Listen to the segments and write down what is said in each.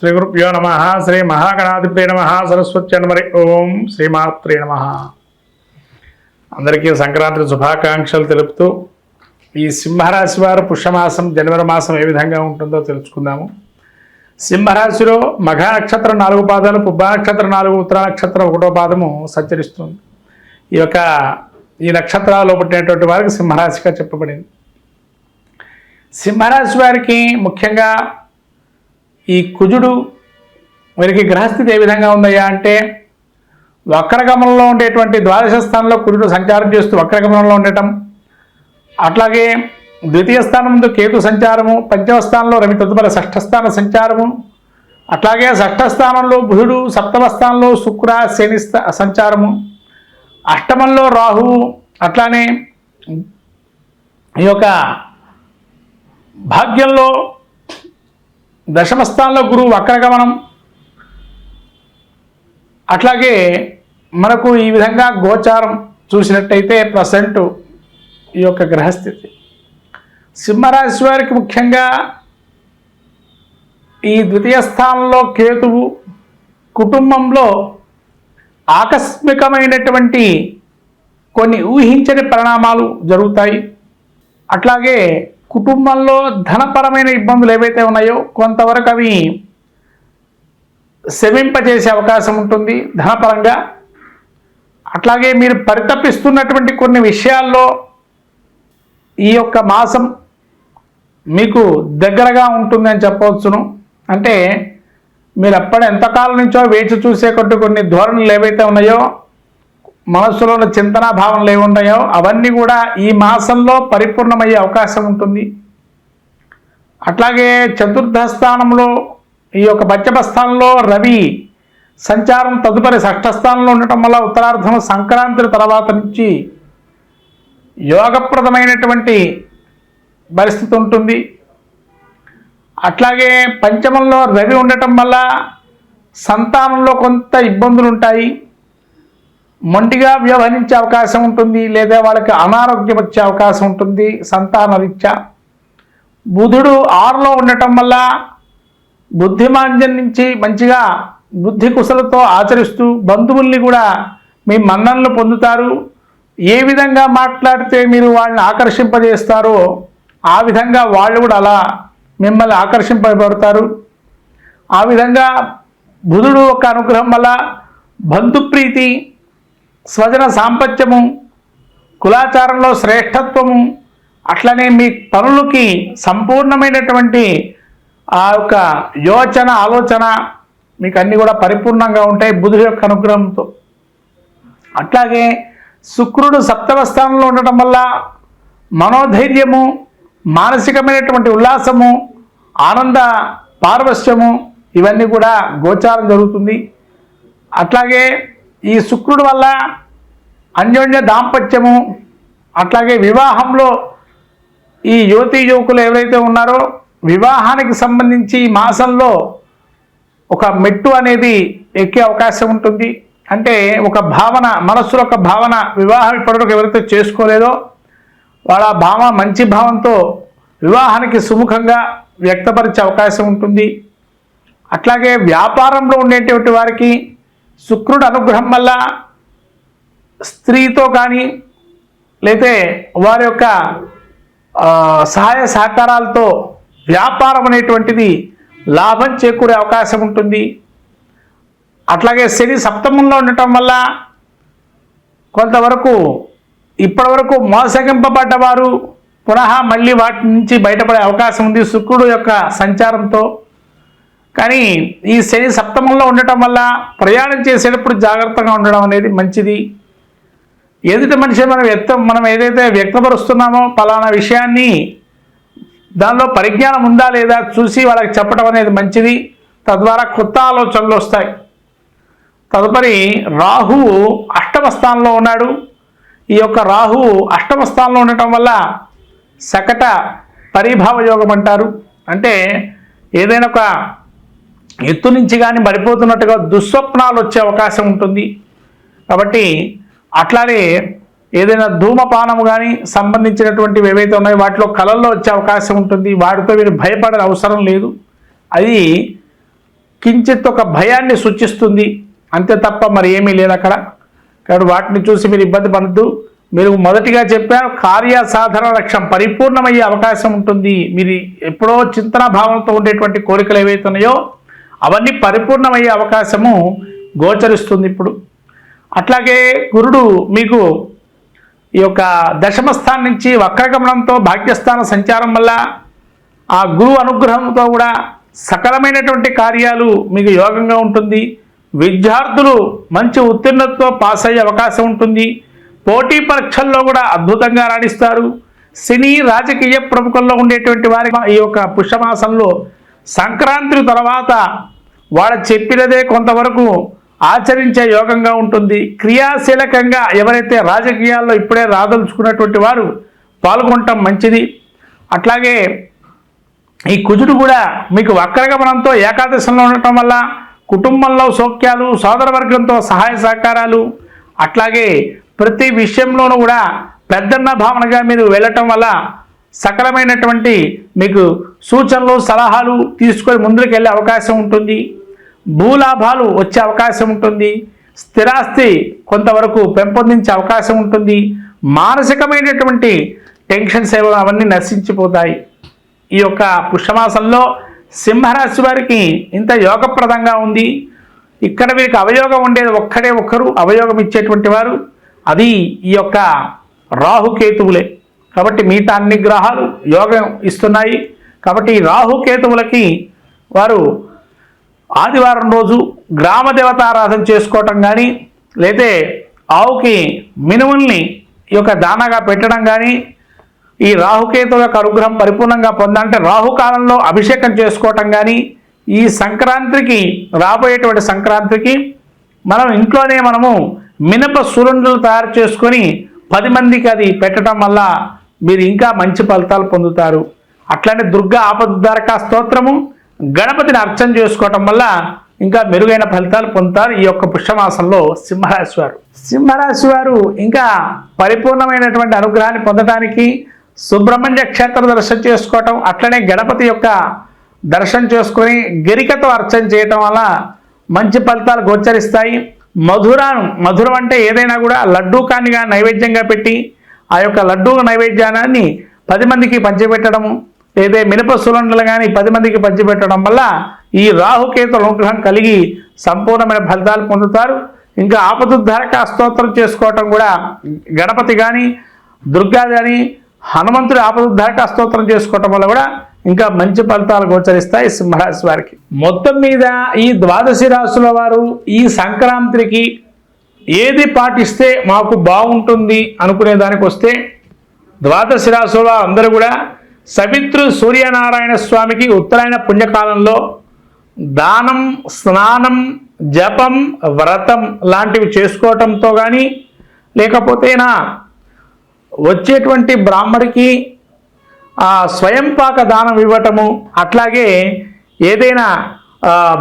శ్రీ గురుభ్యో నమ శ్రీ మహాగణాధిపతి నమ సరస్వత్యన్మరి ఓం శ్రీమాత్రే నమ. అందరికీ సంక్రాంతి శుభాకాంక్షలు తెలుపుతూ ఈ సింహరాశి వారు పుష్యమాసం జనవరి మాసం ఏ విధంగా ఉంటుందో తెలుసుకుందాము. సింహరాశిలో మఘ నక్షత్రం నాలుగు పాదాలు పుబ్బ నక్షత్రం నాలుగు ఉత్తర నక్షత్రం ఒకటో పాదము సంచరిస్తుంది. ఈ యొక్క ఈ నక్షత్రాల్లో పుట్టినటువంటి వారికి సింహరాశిగా చెప్పబడింది. సింహరాశి వారికి ముఖ్యంగా ఈ కుజుడు వీరికి గ్రహస్థితి ఏ విధంగా ఉందయ్యా అంటే వక్రగమనంలో ఉండేటువంటి ద్వాదశ స్థానంలో కుజుడు సంచారం చేస్తూ వక్రగమనంలో ఉండటం. అట్లాగే ద్వితీయ స్థానం ముందు కేతు సంచారము పంచమ స్థానంలో రవి తదుపరి షష్ఠ స్థాన సంచారము. అట్లాగే షష్ఠ స్థానంలో బుధుడు సప్తమ స్థానంలో శుక్ర శని సంచారము. అష్టమంలో రాహువు అట్లానే ఈ యొక్క భాగ్యంలో దశమ స్థానంలో గురువు వక్రగమనం అట్లాగే మనకు ఈ విధంగా గోచారం చూసినట్టయితే ప్రజెంట్ ఈ యొక్క గ్రహస్థితి. సింహరాశి వారికి ముఖ్యంగా ఈ ద్వితీయ స్థానంలో కేతువు కుటుంబంలో ఆకస్మికమైనటువంటి కొన్ని ఊహించని పరిణామాలు జరుగుతాయి. అట్లాగే కుటుంబంలో ధనపరమైన ఇబ్బందులు ఏవైతే ఉన్నాయో కొంతవరకు అవి శమింపజేసే అవకాశం ఉంటుంది ధనపరంగా. అట్లాగే మీరు పరితపిస్తున్నటువంటి కొన్ని విషయాల్లో ఈ యొక్క మాసం మీకు దగ్గరగా ఉంటుంది అని చెప్పవచ్చును. అంటే మీరు అప్పుడు ఎంతకాలం నుంచో వేచి చూసే కొట్టు కొన్ని ధోరణులు ఏవైతే ఉన్నాయో మనస్సులో చింతన చింతనా భావనలు ఏవి ఉన్నాయో అవన్నీ కూడా ఈ మాసంలో పరిపూర్ణమయ్యే అవకాశం ఉంటుంది. అట్లాగే చతుర్థ స్థానంలో ఈ యొక్క పశ్చిమ స్థానంలో రవి సంచారం తదుపరి షష్ఠ స్థానంలో ఉండటం వల్ల ఉత్తరార్ధం సంక్రాంతి తర్వాత నుంచి యోగప్రదమైనటువంటి పరిస్థితి ఉంటుంది. అట్లాగే పంచమంలో రవి ఉండటం వల్ల సంతానంలో కొంత ఇబ్బందులు ఉంటాయి. మొండిగా వ్యవహరించే అవకాశం ఉంటుంది లేదా వాళ్ళకి అనారోగ్యం వచ్చే అవకాశం ఉంటుంది సంతాన రీత్యా. బుధుడు ఆరులో ఉండటం వల్ల బుద్ధిమాంద్యం నుంచి మంచిగా బుద్ధి కుశలతో ఆచరిస్తూ బంధువుల్ని కూడా మీ మన్ననలు పొందుతారు. ఏ విధంగా మాట్లాడితే మీరు వాళ్ళని ఆకర్షింపజేస్తారో ఆ విధంగా వాళ్ళు కూడా అలా మిమ్మల్ని ఆకర్షింపబడతారు. ఆ విధంగా బుధుడు ఒక అనుగ్రహం వల్ల బంధుప్రీతి స్వజన సాంపత్యము కులాచారంలో శ్రేష్టత్వము అట్లనే మీ పనులకి సంపూర్ణమైనటువంటి ఆ యొక్క యోచన ఆలోచన మీకు అన్నీ కూడా పరిపూర్ణంగా ఉంటాయి బుధుడి యొక్క అనుగ్రహంతో. అట్లాగే శుక్రుడు సప్తమ స్థానంలో ఉండటం వల్ల మనోధైర్యము మానసికమైనటువంటి ఉల్లాసము ఆనంద పార్వశ్యము ఇవన్నీ కూడా గోచారం జరుగుతుంది. అట్లాగే ఈ శుక్రుడు వల్ల అన్యోన్య దాంపత్యము అట్లాగే వివాహంలో ఈ యువతీ యువకులు ఎవరైతే ఉన్నారో వివాహానికి సంబంధించి ఈ మాసంలో ఒక మెట్టు అనేది ఎక్కే అవకాశం ఉంటుంది. అంటే ఒక భావన మనస్సులో ఒక భావన వివాహం ఇప్పటివరకు ఎవరైతే చేసుకోలేదో వాళ్ళ భావ మంచి భావంతో వివాహానికి సుముఖంగా వ్యక్తపరిచే అవకాశం ఉంటుంది. అట్లాగే వ్యాపారంలో ఉండేటువంటి వారికి శుక్రుడు అనుగ్రహం వల్ల స్త్రీతో కానీ లేతే వారి యొక్క సహాయ సహకారాలతో వ్యాపారం అనేటువంటిది లాభం చేకూరే అవకాశం ఉంటుంది. అట్లాగే శని సప్తమంలో ఉండటం వల్ల కొంతవరకు ఇప్పటివరకు మోసగింపబడ్డవారు పునః మళ్ళీ వాటి నుంచి బయటపడే అవకాశం ఉంది శుక్రుడు యొక్క సంచారంతో. కానీ ఈ శని సప్తమంలో ఉండటం వల్ల ప్రయాణం చేసేటప్పుడు జాగ్రత్తగా ఉండడం అనేది మంచిది. ఎదుటి మనిషి మనం వ్యక్త మనం ఏదైతే వ్యక్తపరుస్తున్నామో పలానా విషయాన్ని దానిలో పరిజ్ఞానం ఉందా లేదా చూసి వాళ్ళకి చెప్పడం అనేది మంచిది. తద్వారా కొత్త ఆలోచనలు వస్తాయి. తదుపరి రాహువు అష్టమ స్థానంలో ఉన్నాడు. ఈ యొక్క రాహువు అష్టమ స్థానంలో ఉండటం వల్ల సకట పరిభావ యోగం అంటారు. అంటే ఏదైనా ఒక ఎత్తు నుంచి కానీ పడిపోతున్నట్టుగా దుస్వప్నాలు వచ్చే అవకాశం ఉంటుంది. కాబట్టి అట్లానే ఏదైనా ధూమపానము కానీ సంబంధించినటువంటివి ఏవైతే ఉన్నాయో వాటిలో కళల్లో వచ్చే అవకాశం ఉంటుంది. వాటితో మీరు భయపడే అవసరం లేదు. అది కించిత్ ఒక భయాన్ని సూచిస్తుంది. అంతే తప్ప మరి ఏమీ లేదు అక్కడ. కాబట్టి వాటిని చూసి మీరు ఇబ్బంది పడద్దు. మీరు మొదటిగా చెప్పారు కార్య లక్ష్యం పరిపూర్ణమయ్యే అవకాశం ఉంటుంది. మీరు ఎప్పుడో చింతన భావనతో ఉండేటువంటి కోరికలు ఏవైతే ఉన్నాయో అవన్నీ పరిపూర్ణమయ్యే అవకాశము గోచరిస్తుంది ఇప్పుడు. అట్లాగే గురుడు మీకు ఈ యొక్క దశమస్థానం నుంచి వక్రగమనంతో భాగ్యస్థాన సంచారం వల్ల ఆ గురువు అనుగ్రహంతో కూడా సకలమైనటువంటి కార్యాలు మీకు యోగంగా ఉంటుంది. విద్యార్థులు మంచి ఉత్తీర్ణతతో పాస్ అయ్యే అవకాశం ఉంటుంది. పోటీ పరీక్షల్లో కూడా అద్భుతంగా రాణిస్తారు. సినీ రాజకీయ ప్రముఖుల్లో ఉండేటువంటి వారి ఈ యొక్క పుష్యమాసంలో సంక్రాంతి తర్వాత వాళ్ళ చెప్పినదే కొంతవరకు ఆచరించే యోగంగా ఉంటుంది. క్రియాశీలకంగా ఎవరైతే రాజకీయాల్లో ఇప్పుడే రాదలుచుకున్నటువంటి వారు పాల్గొనటం మంచిది. అట్లాగే ఈ కుజుడు కూడా మీకు వక్రగమనంతో ఏకాదశంలో ఉండటం వల్ల కుటుంబంలో సౌఖ్యాలు సోదరవర్గంతో సహాయ సహకారాలు అట్లాగే ప్రతి విషయంలోనూ కూడా పెద్దన్న భావనగా మీరు వెళ్ళటం వల్ల సకలమైనటువంటి మీకు సూచనలు సలహాలు తీసుకొని ముందుకు వెళ్ళే అవకాశం ఉంటుంది. భూలాభాలు వచ్చే అవకాశం ఉంటుంది. స్థిరాస్తి కొంతవరకు పెంపొందించే అవకాశం ఉంటుంది. మానసికమైనటువంటి టెన్షన్స్ ఏవో అవన్నీ నశించిపోతాయి. ఈ యొక్క పుష్యమాసంలో సింహరాశి వారికి ఇంత యోగప్రదంగా ఉంది. ఇక్కడ వీరికి అవయోగం ఉండేది ఒక్కడే ఒక్కరు అవయోగం ఇచ్చేటువంటి వారు. అది ఈ యొక్క రాహుకేతువులే. కాబట్టి మిగతా అన్ని గ్రహాలు యోగం ఇస్తున్నాయి. కాబట్టి ఈ రాహుకేతువులకి వారు ఆదివారం రోజు గ్రామ దేవతారాధన చేసుకోవటం కానీ లేతే ఆవుకి మినుముల్ని ఈ యొక్క దానాగా పెట్టడం కానీ ఈ రాహుకేతు యొక్క అనుగ్రహం పరిపూర్ణంగా పొందాలంటే రాహుకాలంలో అభిషేకం చేసుకోవటం కానీ ఈ సంక్రాంతికి రాబోయేటువంటి సంక్రాంతికి మనం ఇంట్లోనే మనము మినప సురుండులు తయారు చేసుకొని పది మందికి అది పెట్టడం వల్ల మీరు ఇంకా మంచి ఫలితాలు పొందుతారు. అట్లనే దుర్గా ఆపద్ధారక స్తోత్రము గణపతిని అర్చన చేసుకోవటం వల్ల ఇంకా మెరుగైన ఫలితాలు పొందుతారు ఈ యొక్క పుష్యమాసంలో సింహరాశి వారు. సింహరాశి వారు ఇంకా పరిపూర్ణమైనటువంటి అనుగ్రహాన్ని పొందడానికి సుబ్రహ్మణ్య క్షేత్ర దర్శనం చేసుకోవటం అట్లనే గణపతి యొక్క దర్శనం చేసుకొని గిరికతో అర్చన చేయటం వల్ల మంచి ఫలితాలు గోచరిస్తాయి. మధురాను మధురం అంటే ఏదైనా కూడా లడ్డూ కానిగా నైవేద్యంగా పెట్టి ఆ యొక్క లడ్డూ నైవేద్యాన్ని పది మందికి పంచిపెట్టడము లేదా మినప సులండలు కానీ పది మందికి పంచిపెట్టడం వల్ల ఈ రాహుకేతుల అనుగ్రహం కలిగి సంపూర్ణమైన ఫలితాలు పొందుతారు. ఇంకా ఆపదుద్ధారక స్తోత్రం చేసుకోవటం కూడా గణపతి కానీ దుర్గా కానీ హనుమంతుడి ఆపదుద్ధారక స్తోత్రం చేసుకోవటం వల్ల కూడా ఇంకా మంచి ఫలితాలు గోచరిస్తాయి సింహరాశి వారికి. మొత్తం మీద ఈ ద్వాదశి రాశుల వారు ఈ సంక్రాంతికి ఏది పాటిస్తే మాకు బాగుంటుంది అనుకునే దానికి వస్తే ద్వాదశ రాశుల అందరూ కూడా సవిత్రు సూర్యనారాయణ స్వామికి ఉత్తరాయణ పుణ్యకాలంలో దానం స్నానం జపం వ్రతం లాంటివి చేసుకోవటంతో కానీ లేకపోతేనా వచ్చేటువంటి బ్రాహ్మడికి ఆ స్వయంపాక దానం ఇవ్వటము అట్లాగే ఏదైనా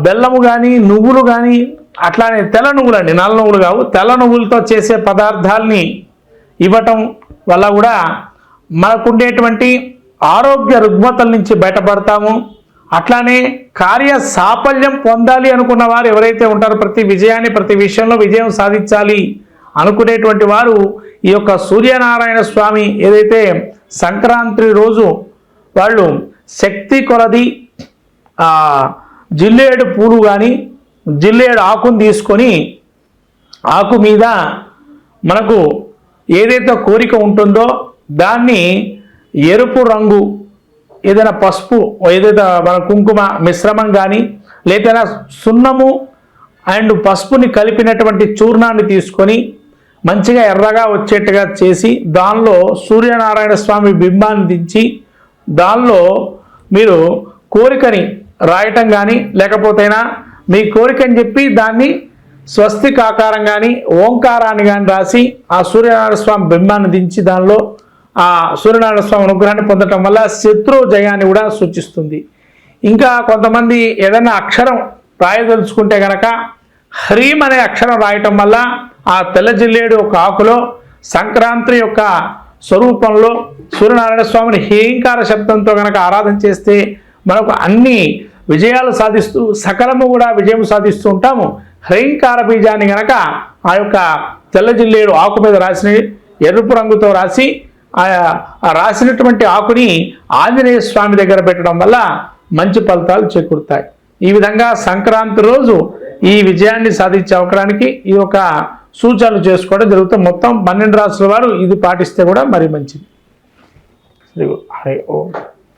బెల్లము కానీ నువ్వులు కానీ అట్లానే తెల్ల నువ్వులండి నల్ల నువ్వులు కావు. తెల్ల నువ్వులతో చేసే పదార్థాలని ఇవ్వటం వల్ల కూడా మనకుండేటువంటి ఆరోగ్య రుగ్మతల నుంచి బయటపడతాము. అట్లానే కార్య సాఫల్యం పొందాలి అనుకున్న వారు ఎవరైతే ఉంటారో ప్రతి విజయాన్ని ప్రతి విషయంలో విజయం సాధించాలి అనుకునేటువంటి వారు ఈ యొక్క సూర్యనారాయణ స్వామి ఏదైతే సంక్రాంతి రోజు వాళ్ళు శక్తి కొలది జిల్లేడు పూలు కానీ జిల్లేడు ఆకును తీసుకొని ఆకు మీద మనకు ఏదైతే కోరిక ఉంటుందో దాన్ని ఎరుపు రంగు ఏదైనా పసుపు ఏదైతే మన కుంకుమ మిశ్రమం కానీ లేదా సున్నము అండ్ పసుపుని కలిపినటువంటి చూర్ణాన్ని తీసుకొని మంచిగా ఎర్రగా వచ్చేట్టుగా చేసి దానిలో సూర్యనారాయణ స్వామి బింబాన్ని దించి దానిలో మీరు కోరికని రాయటం కానీ లేకపోతేనా మీ కోరికని చెప్పి దాన్ని స్వస్తిక్ ఆకారం కానీ ఓంకారాన్ని కానీ రాసి ఆ సూర్యనారాయణ స్వామి బింబాన్ని దించి దానిలో ఆ సూర్యనారాయణ స్వామి అనుగ్రహాన్ని పొందటం వల్ల శత్రు జయాన్ని కూడా సూచిస్తుంది. ఇంకా కొంతమంది ఏదైనా అక్షరం రాయదలుచుకుంటే గనక హ్రీం అనే అక్షరం రాయటం వల్ల ఆ తెల్ల జిల్లేడు ఒక ఆకులో సంక్రాంతి యొక్క స్వరూపంలో సూర్యనారాయణ స్వామిని హేంకార శబ్దంతో గనక ఆరాధన చేస్తే మనకు అన్ని విజయాలు సాధిస్తూ సకలము కూడా విజయం సాధిస్తూ ఉంటాము. హ్రైంకార బీజాన్ని గనక ఆ యొక్క తెల్ల జిల్లేడు ఆకు మీద రాసిన ఎరుపు రంగుతో రాసి ఆ రాసినటువంటి ఆకుని ఆంజనేయ స్వామి దగ్గర పెట్టడం వల్ల మంచి ఫలితాలు చేకూరుతాయి. ఈ విధంగా సంక్రాంతి రోజు ఈ విజయాన్ని సాధించే అవకాశానికి ఈ ఒక సూచనలు చేసుకోవడం జరుగుతుంది మొత్తం పన్నెండు రాసుల వారు ఇది పాటిస్తే కూడా మరి మంచిది. శ్రీ గురు హరి ఓం.